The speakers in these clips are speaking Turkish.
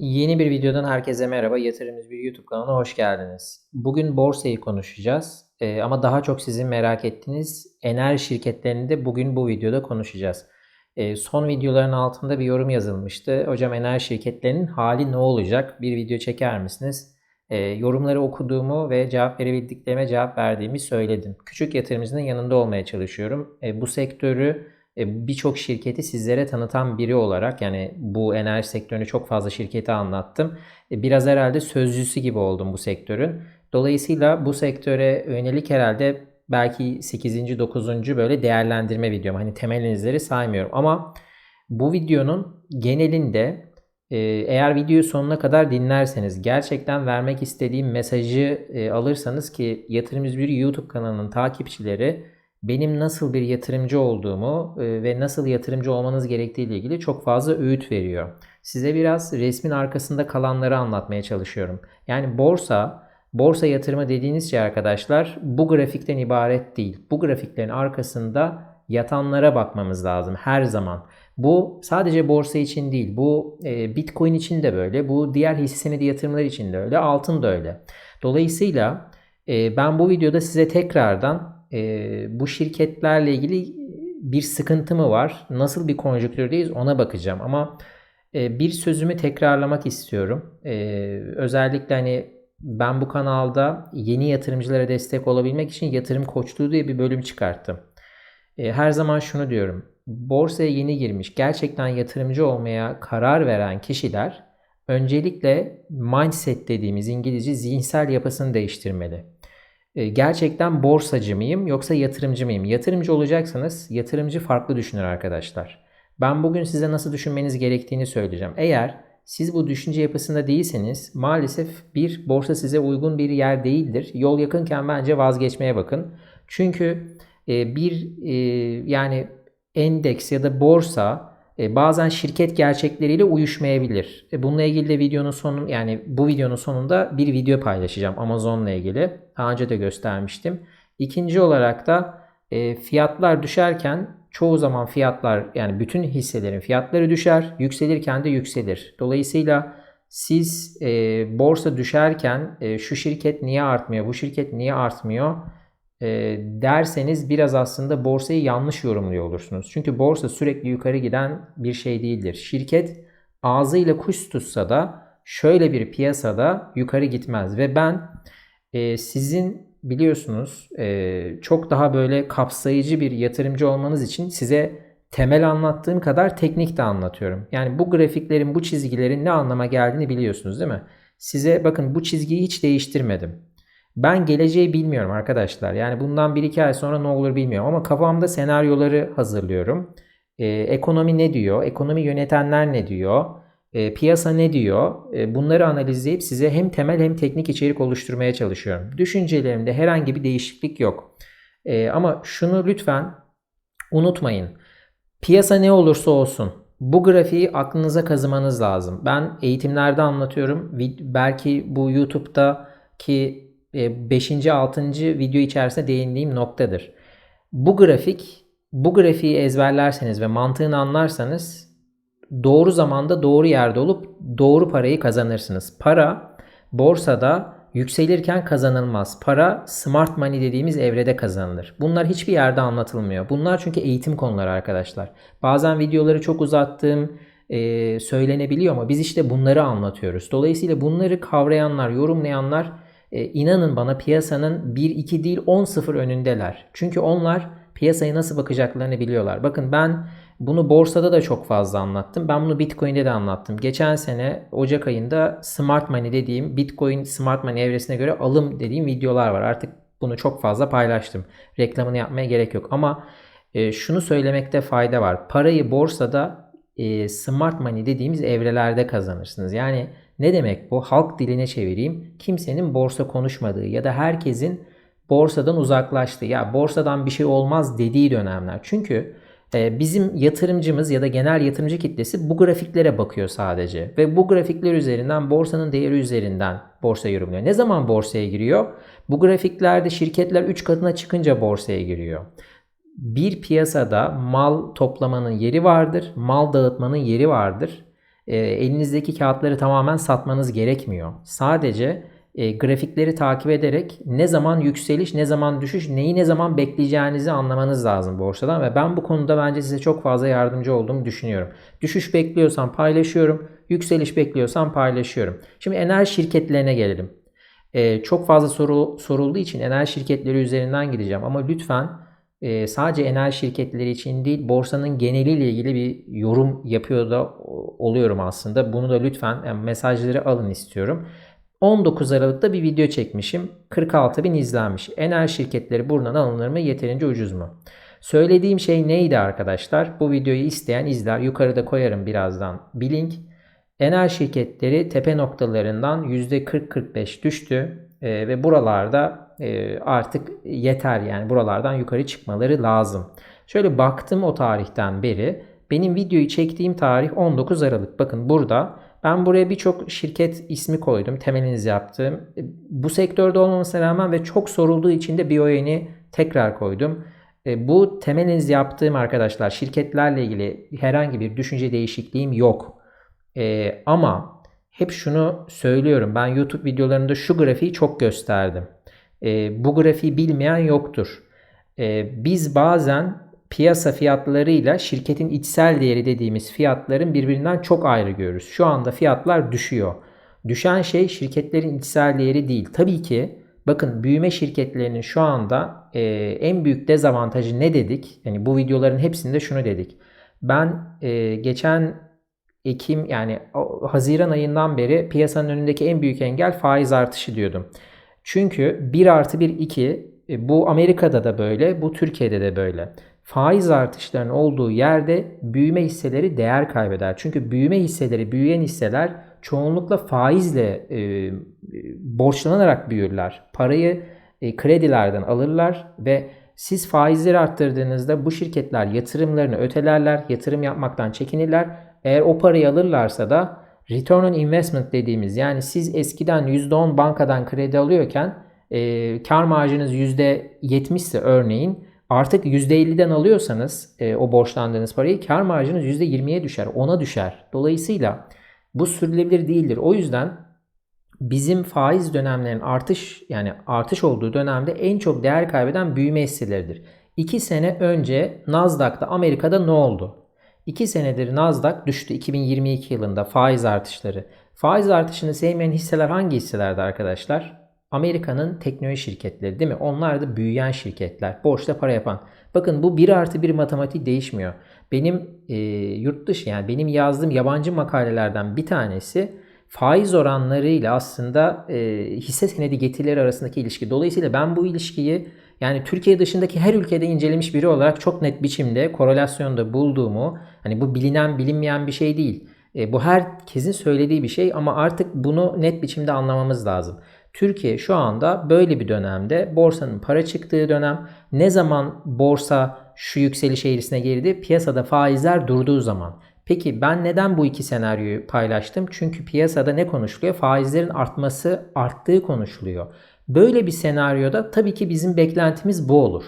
Yeni bir videodan herkese merhaba. Yatırımcı bir YouTube kanalına hoş geldiniz. Bugün borsayı konuşacağız. Ee, ama daha çok sizin merak ettiğiniz enerji şirketlerini de bugün bu videoda konuşacağız. Ee, son videoların altında bir yorum yazılmıştı. Hocam enerji şirketlerinin hali ne olacak? Bir video çeker misiniz? Ee, yorumları okuduğumu ve cevap verebildiklerime cevap verdiğimi söyledim. Küçük yatırımcının yanında olmaya çalışıyorum. Ee, bu sektörü birçok şirketi sizlere tanıtan biri olarak yani bu enerji sektörünü çok fazla şirketi anlattım. E, biraz herhalde sözcüsü gibi oldum bu sektörün. Dolayısıyla bu sektöre yönelik herhalde belki 8. 9. böyle değerlendirme videom. Hani temel analizleri saymıyorum ama bu videonun genelinde e, eğer videoyu sonuna kadar dinlerseniz gerçekten vermek istediğim mesajı alırsanız ki Yatırımcı Bir YouTube kanalının takipçileri benim nasıl bir yatırımcı olduğumu e, ve nasıl yatırımcı olmanız gerektiği ile ilgili çok fazla öğüt veriyor. Size biraz resmin arkasında kalanları anlatmaya çalışıyorum. Yani borsa, borsa yatırımı dediğiniz şey arkadaşlar bu grafikten ibaret değil. Bu grafiklerin arkasında yatanlara bakmamız lazım her zaman. Bu sadece borsa için değil. Bu e, Bitcoin için de böyle. Bu diğer hisse senedi yatırımlar için de öyle. Altın da öyle. Dolayısıyla e, ben bu videoda size tekrardan e, bu şirketlerle ilgili bir sıkıntı mı var? Nasıl bir konjonktürdeyiz ona bakacağım. Ama e, bir sözümü tekrarlamak istiyorum. E, özellikle hani ben bu kanalda yeni yatırımcılara destek olabilmek için yatırım koçluğu diye bir bölüm çıkarttım. E, her zaman şunu diyorum. Borsaya yeni girmiş, gerçekten yatırımcı olmaya karar veren kişiler öncelikle mindset dediğimiz İngilizce zihinsel yapısını değiştirmeli. Ee, gerçekten borsacı mıyım yoksa yatırımcı mıyım? Yatırımcı olacaksanız yatırımcı farklı düşünür arkadaşlar. Ben bugün size nasıl düşünmeniz gerektiğini söyleyeceğim. Eğer siz bu düşünce yapısında değilseniz maalesef bir borsa size uygun bir yer değildir. Yol yakınken bence vazgeçmeye bakın. Çünkü e, bir e, yani endeks ya da borsa bazen şirket gerçekleriyle uyuşmayabilir. E, bununla ilgili de videonun sonu yani bu videonun sonunda bir video paylaşacağım Amazon'la ilgili. Daha önce de göstermiştim. İkinci olarak da e, fiyatlar düşerken çoğu zaman fiyatlar yani bütün hisselerin fiyatları düşer, yükselirken de yükselir. Dolayısıyla siz e, borsa düşerken e, şu şirket niye artmıyor, bu şirket niye artmıyor? E, derseniz biraz aslında borsayı yanlış yorumluyor olursunuz. Çünkü borsa sürekli yukarı giden bir şey değildir. Şirket ağzıyla kuş tutsa da şöyle bir piyasada yukarı gitmez ve ben e, sizin biliyorsunuz e, çok daha böyle kapsayıcı bir yatırımcı olmanız için size temel anlattığım kadar teknik de anlatıyorum. Yani bu grafiklerin, bu çizgilerin ne anlama geldiğini biliyorsunuz değil mi? Size bakın bu çizgiyi hiç değiştirmedim. Ben geleceği bilmiyorum arkadaşlar. Yani bundan 1-2 ay sonra ne olur bilmiyorum. Ama kafamda senaryoları hazırlıyorum. Ee, ekonomi ne diyor? Ekonomi yönetenler ne diyor? Ee, piyasa ne diyor? Ee, bunları analizleyip size hem temel hem teknik içerik oluşturmaya çalışıyorum. Düşüncelerimde herhangi bir değişiklik yok. Ee, ama şunu lütfen unutmayın. Piyasa ne olursa olsun bu grafiği aklınıza kazımanız lazım. Ben eğitimlerde anlatıyorum. Belki bu YouTube'daki 5. E, 6. video içerisinde değindiğim noktadır. Bu grafik, bu grafiği ezberlerseniz ve mantığını anlarsanız doğru zamanda doğru yerde olup doğru parayı kazanırsınız. Para borsada yükselirken kazanılmaz. Para smart money dediğimiz evrede kazanılır. Bunlar hiçbir yerde anlatılmıyor. Bunlar çünkü eğitim konuları arkadaşlar. Bazen videoları çok uzattığım e, söylenebiliyor ama biz işte bunları anlatıyoruz. Dolayısıyla bunları kavrayanlar, yorumlayanlar e, inanın bana piyasanın 1-2 değil 10-0 önündeler. Çünkü onlar piyasaya nasıl bakacaklarını biliyorlar. Bakın ben bunu borsada da çok fazla anlattım. Ben bunu Bitcoin'de de anlattım. Geçen sene Ocak ayında Smart Money dediğim Bitcoin Smart Money evresine göre alım dediğim videolar var. Artık bunu çok fazla paylaştım. Reklamını yapmaya gerek yok. Ama e, şunu söylemekte fayda var. Parayı borsada e, Smart Money dediğimiz evrelerde kazanırsınız. Yani ne demek bu? Halk diline çevireyim. Kimsenin borsa konuşmadığı ya da herkesin borsadan uzaklaştığı ya borsadan bir şey olmaz dediği dönemler. Çünkü e, bizim yatırımcımız ya da genel yatırımcı kitlesi bu grafiklere bakıyor sadece. Ve bu grafikler üzerinden borsanın değeri üzerinden borsa yorumluyor. Ne zaman borsaya giriyor? Bu grafiklerde şirketler 3 katına çıkınca borsaya giriyor. Bir piyasada mal toplamanın yeri vardır, mal dağıtmanın yeri vardır e, elinizdeki kağıtları tamamen satmanız gerekmiyor. Sadece e, grafikleri takip ederek ne zaman yükseliş, ne zaman düşüş, neyi ne zaman bekleyeceğinizi anlamanız lazım borsadan ve ben bu konuda bence size çok fazla yardımcı olduğumu düşünüyorum. Düşüş bekliyorsam paylaşıyorum, yükseliş bekliyorsam paylaşıyorum. Şimdi enerji şirketlerine gelelim. E, çok fazla soru sorulduğu için enerji şirketleri üzerinden gideceğim ama lütfen e, sadece enerji şirketleri için değil borsanın geneliyle ilgili bir yorum yapıyor da oluyorum aslında. Bunu da lütfen yani mesajları alın istiyorum. 19 Aralık'ta bir video çekmişim. 46 bin izlenmiş. Enerji şirketleri buradan alınır mı? Yeterince ucuz mu? Söylediğim şey neydi arkadaşlar? Bu videoyu isteyen izler. Yukarıda koyarım birazdan bir link. Enerji şirketleri tepe noktalarından %40-45 düştü. E, ve buralarda e, artık yeter yani buralardan yukarı çıkmaları lazım. Şöyle baktım o tarihten beri. Benim videoyu çektiğim tarih 19 Aralık. Bakın burada ben buraya birçok şirket ismi koydum. Temeliniz yaptığım. E, bu sektörde olmamasına rağmen ve çok sorulduğu için de BioN'i tekrar koydum. E, bu temeliniz yaptığım arkadaşlar şirketlerle ilgili herhangi bir düşünce değişikliğim yok. Ama hep şunu söylüyorum. Ben YouTube videolarında şu grafiği çok gösterdim. Bu grafiği bilmeyen yoktur. biz bazen piyasa fiyatlarıyla şirketin içsel değeri dediğimiz fiyatların birbirinden çok ayrı görürüz. Şu anda fiyatlar düşüyor. Düşen şey şirketlerin içsel değeri değil. Tabii ki bakın büyüme şirketlerinin şu anda e, en büyük dezavantajı ne dedik? Yani bu videoların hepsinde şunu dedik. Ben e, geçen Ekim yani Haziran ayından beri piyasanın önündeki en büyük engel faiz artışı diyordum. Çünkü 1 artı 1 2 e, bu Amerika'da da böyle, bu Türkiye'de de böyle faiz artışlarının olduğu yerde büyüme hisseleri değer kaybeder. Çünkü büyüme hisseleri, büyüyen hisseler çoğunlukla faizle e, borçlanarak büyürler. Parayı e, kredilerden alırlar ve siz faizleri arttırdığınızda bu şirketler yatırımlarını ötelerler, yatırım yapmaktan çekinirler. Eğer o parayı alırlarsa da return on investment dediğimiz yani siz eskiden %10 bankadan kredi alıyorken e, kar marjınız %70 ise örneğin Artık %50'den alıyorsanız e, o borçlandığınız parayı kar marjınız %20'ye düşer, 10'a düşer. Dolayısıyla bu sürülebilir değildir. O yüzden bizim faiz dönemlerin artış yani artış olduğu dönemde en çok değer kaybeden büyüme hisseleridir. 2 sene önce Nasdaq'ta Amerika'da ne oldu? 2 senedir Nasdaq düştü 2022 yılında faiz artışları. Faiz artışını sevmeyen hisseler hangi hisselerdi arkadaşlar? Amerika'nın teknoloji şirketleri değil mi? Onlar da büyüyen şirketler. Borçla para yapan. Bakın bu 1 artı 1 matematik değişmiyor. Benim e, yurt dışı yani benim yazdığım yabancı makalelerden bir tanesi faiz oranlarıyla aslında e, hisse senedi getirileri arasındaki ilişki. Dolayısıyla ben bu ilişkiyi yani Türkiye dışındaki her ülkede incelemiş biri olarak çok net biçimde korelasyonda bulduğumu hani bu bilinen bilinmeyen bir şey değil. E, bu herkesin söylediği bir şey ama artık bunu net biçimde anlamamız lazım. Türkiye şu anda böyle bir dönemde borsanın para çıktığı dönem. Ne zaman borsa şu yükseliş eğrisine girdi? Piyasada faizler durduğu zaman. Peki ben neden bu iki senaryoyu paylaştım? Çünkü piyasada ne konuşuluyor? Faizlerin artması, arttığı konuşuluyor. Böyle bir senaryoda tabii ki bizim beklentimiz bu olur.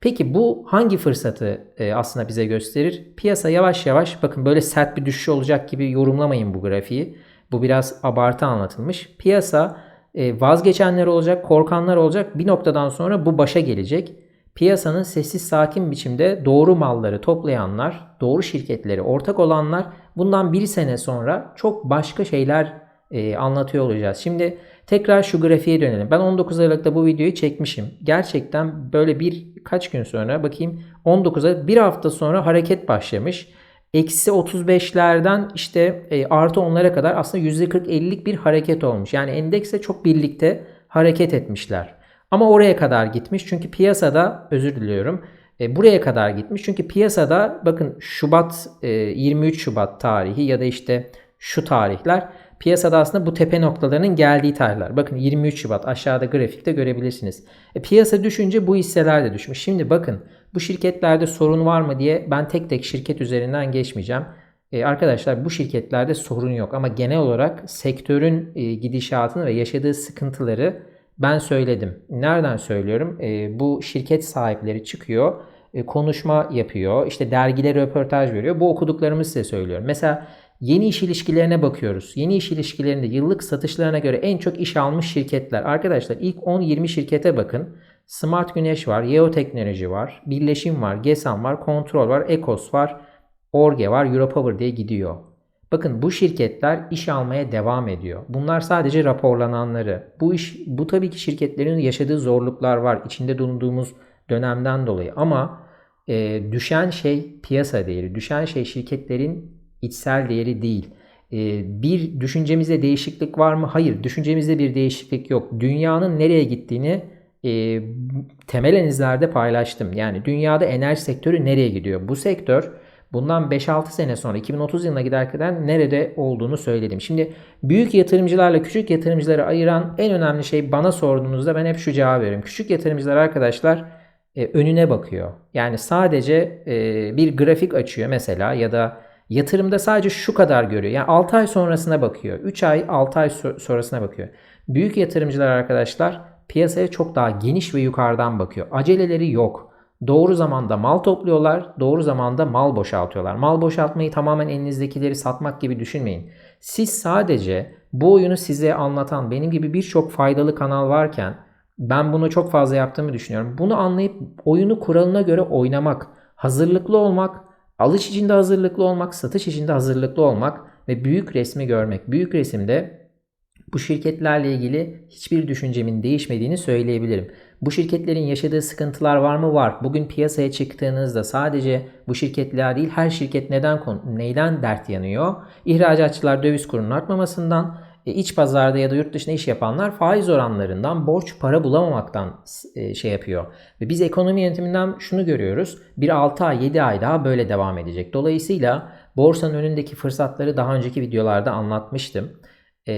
Peki bu hangi fırsatı e, aslında bize gösterir? Piyasa yavaş yavaş bakın böyle sert bir düşüş olacak gibi yorumlamayın bu grafiği. Bu biraz abartı anlatılmış. Piyasa e, vazgeçenler olacak, korkanlar olacak. Bir noktadan sonra bu başa gelecek. Piyasanın sessiz sakin biçimde doğru malları toplayanlar, doğru şirketleri ortak olanlar bundan bir sene sonra çok başka şeyler e, anlatıyor olacağız. Şimdi tekrar şu grafiğe dönelim. Ben 19 Aralık'ta bu videoyu çekmişim. Gerçekten böyle bir kaç gün sonra bakayım 19 Aralık bir hafta sonra hareket başlamış eksi 35'lerden işte e, artı 10'lara kadar aslında %40-50'lik bir hareket olmuş. Yani endekse çok birlikte hareket etmişler. Ama oraya kadar gitmiş çünkü piyasada özür diliyorum e, buraya kadar gitmiş. Çünkü piyasada bakın Şubat e, 23 Şubat tarihi ya da işte şu tarihler piyasada aslında bu tepe noktalarının geldiği tarihler. Bakın 23 Şubat aşağıda grafikte görebilirsiniz. E, piyasa düşünce bu hisseler de düşmüş. Şimdi bakın bu şirketlerde sorun var mı diye ben tek tek şirket üzerinden geçmeyeceğim. E, arkadaşlar bu şirketlerde sorun yok ama genel olarak sektörün e, gidişatını ve yaşadığı sıkıntıları ben söyledim. Nereden söylüyorum? E, bu şirket sahipleri çıkıyor, e, konuşma yapıyor, işte dergilere röportaj veriyor. Bu okuduklarımı size söylüyorum. Mesela Yeni iş ilişkilerine bakıyoruz. Yeni iş ilişkilerinde yıllık satışlarına göre en çok iş almış şirketler. Arkadaşlar ilk 10-20 şirkete bakın. Smart Güneş var, Yeo Teknoloji var, Birleşim var, GESAM var, Kontrol var, Ekos var, Orge var, Europower diye gidiyor. Bakın bu şirketler iş almaya devam ediyor. Bunlar sadece raporlananları. Bu iş bu tabii ki şirketlerin yaşadığı zorluklar var içinde bulunduğumuz dönemden dolayı ama e, düşen şey piyasa değeri, düşen şey şirketlerin içsel değeri değil. E, bir düşüncemizde değişiklik var mı? Hayır, düşüncemizde bir değişiklik yok. Dünyanın nereye gittiğini e, temel analizlerde paylaştım. Yani dünyada enerji sektörü nereye gidiyor? Bu sektör bundan 5-6 sene sonra 2030 yılına giderken nerede olduğunu söyledim. Şimdi büyük yatırımcılarla küçük yatırımcıları ayıran en önemli şey bana sorduğunuzda ben hep şu cevabı veririm. Küçük yatırımcılar arkadaşlar e, önüne bakıyor. Yani sadece e, bir grafik açıyor mesela ya da yatırımda sadece şu kadar görüyor. Yani 6 ay sonrasına bakıyor. 3 ay 6 ay sonrasına bakıyor. Büyük yatırımcılar arkadaşlar piyasaya çok daha geniş ve yukarıdan bakıyor. Aceleleri yok. Doğru zamanda mal topluyorlar, doğru zamanda mal boşaltıyorlar. Mal boşaltmayı tamamen elinizdekileri satmak gibi düşünmeyin. Siz sadece bu oyunu size anlatan benim gibi birçok faydalı kanal varken ben bunu çok fazla yaptığımı düşünüyorum. Bunu anlayıp oyunu kuralına göre oynamak, hazırlıklı olmak, alış içinde hazırlıklı olmak, satış içinde hazırlıklı olmak ve büyük resmi görmek. Büyük resimde bu şirketlerle ilgili hiçbir düşüncemin değişmediğini söyleyebilirim. Bu şirketlerin yaşadığı sıkıntılar var mı? Var. Bugün piyasaya çıktığınızda sadece bu şirketler değil her şirket neden neyden dert yanıyor? İhracatçılar döviz kurunun artmamasından, e, iç pazarda ya da yurt dışında iş yapanlar faiz oranlarından, borç para bulamamaktan e, şey yapıyor. Ve biz ekonomi yönetiminden şunu görüyoruz. Bir 6 ay 7 ay daha böyle devam edecek. Dolayısıyla borsanın önündeki fırsatları daha önceki videolarda anlatmıştım. Ee,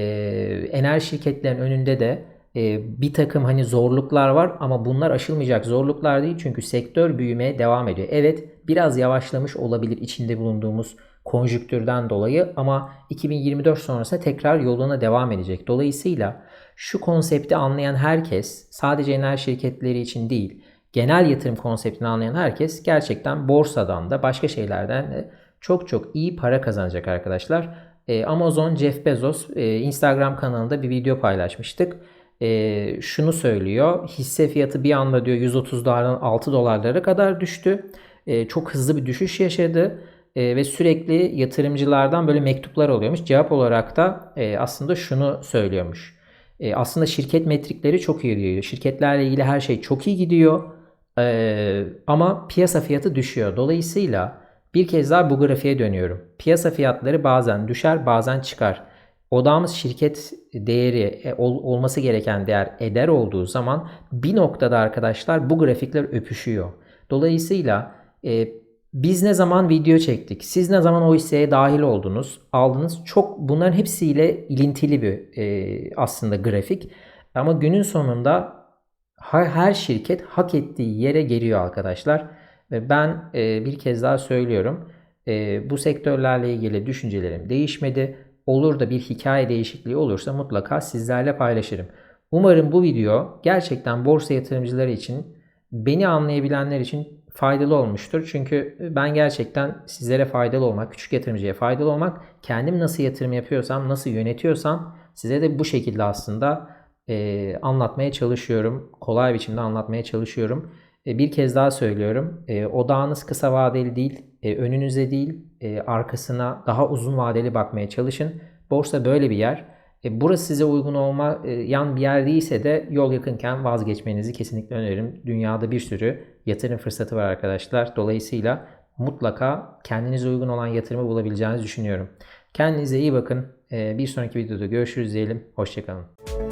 enerji şirketlerin önünde de e, bir takım hani zorluklar var ama bunlar aşılmayacak zorluklar değil çünkü sektör büyümeye devam ediyor. Evet biraz yavaşlamış olabilir içinde bulunduğumuz konjüktürden dolayı ama 2024 sonrası tekrar yoluna devam edecek. Dolayısıyla şu konsepti anlayan herkes sadece enerji şirketleri için değil genel yatırım konseptini anlayan herkes gerçekten borsadan da başka şeylerden de çok çok iyi para kazanacak arkadaşlar. Ee, Amazon Jeff Bezos e, Instagram kanalında bir video paylaşmıştık. E, şunu söylüyor. Hisse fiyatı bir anda diyor 130 dolardan 6 dolarlara kadar düştü. E, çok hızlı bir düşüş yaşadı e, ve sürekli yatırımcılardan böyle mektuplar oluyormuş. Cevap olarak da e, aslında şunu söylüyormuş. E, aslında şirket metrikleri çok iyi gidiyor. Şirketlerle ilgili her şey çok iyi gidiyor. E, ama piyasa fiyatı düşüyor. Dolayısıyla bir kez daha bu grafiğe dönüyorum. Piyasa fiyatları bazen düşer bazen çıkar. Odağımız şirket değeri e, ol, olması gereken değer eder olduğu zaman bir noktada arkadaşlar bu grafikler öpüşüyor. Dolayısıyla e, biz ne zaman video çektik? Siz ne zaman o hisseye dahil oldunuz? Aldınız? Çok bunların hepsiyle ilintili bir e, aslında grafik. Ama günün sonunda her şirket hak ettiği yere geliyor arkadaşlar. Ve ben e, bir kez daha söylüyorum. E, bu sektörlerle ilgili düşüncelerim değişmedi. Olur da bir hikaye değişikliği olursa mutlaka sizlerle paylaşırım. Umarım bu video gerçekten borsa yatırımcıları için, beni anlayabilenler için faydalı olmuştur. Çünkü ben gerçekten sizlere faydalı olmak, küçük yatırımcıya faydalı olmak, kendim nasıl yatırım yapıyorsam, nasıl yönetiyorsam size de bu şekilde aslında e, anlatmaya çalışıyorum. Kolay biçimde anlatmaya çalışıyorum. E, bir kez daha söylüyorum. E, odağınız kısa vadeli değil, e, önünüze değil, arkasına daha uzun vadeli bakmaya çalışın. Borsa böyle bir yer. Burası size uygun olma e, yan bir yer değilse de yol yakınken vazgeçmenizi kesinlikle öneririm. Dünyada bir sürü yatırım fırsatı var arkadaşlar. Dolayısıyla mutlaka kendinize uygun olan yatırımı bulabileceğinizi düşünüyorum. Kendinize iyi bakın. Bir sonraki videoda görüşürüz diyelim. Hoşçakalın.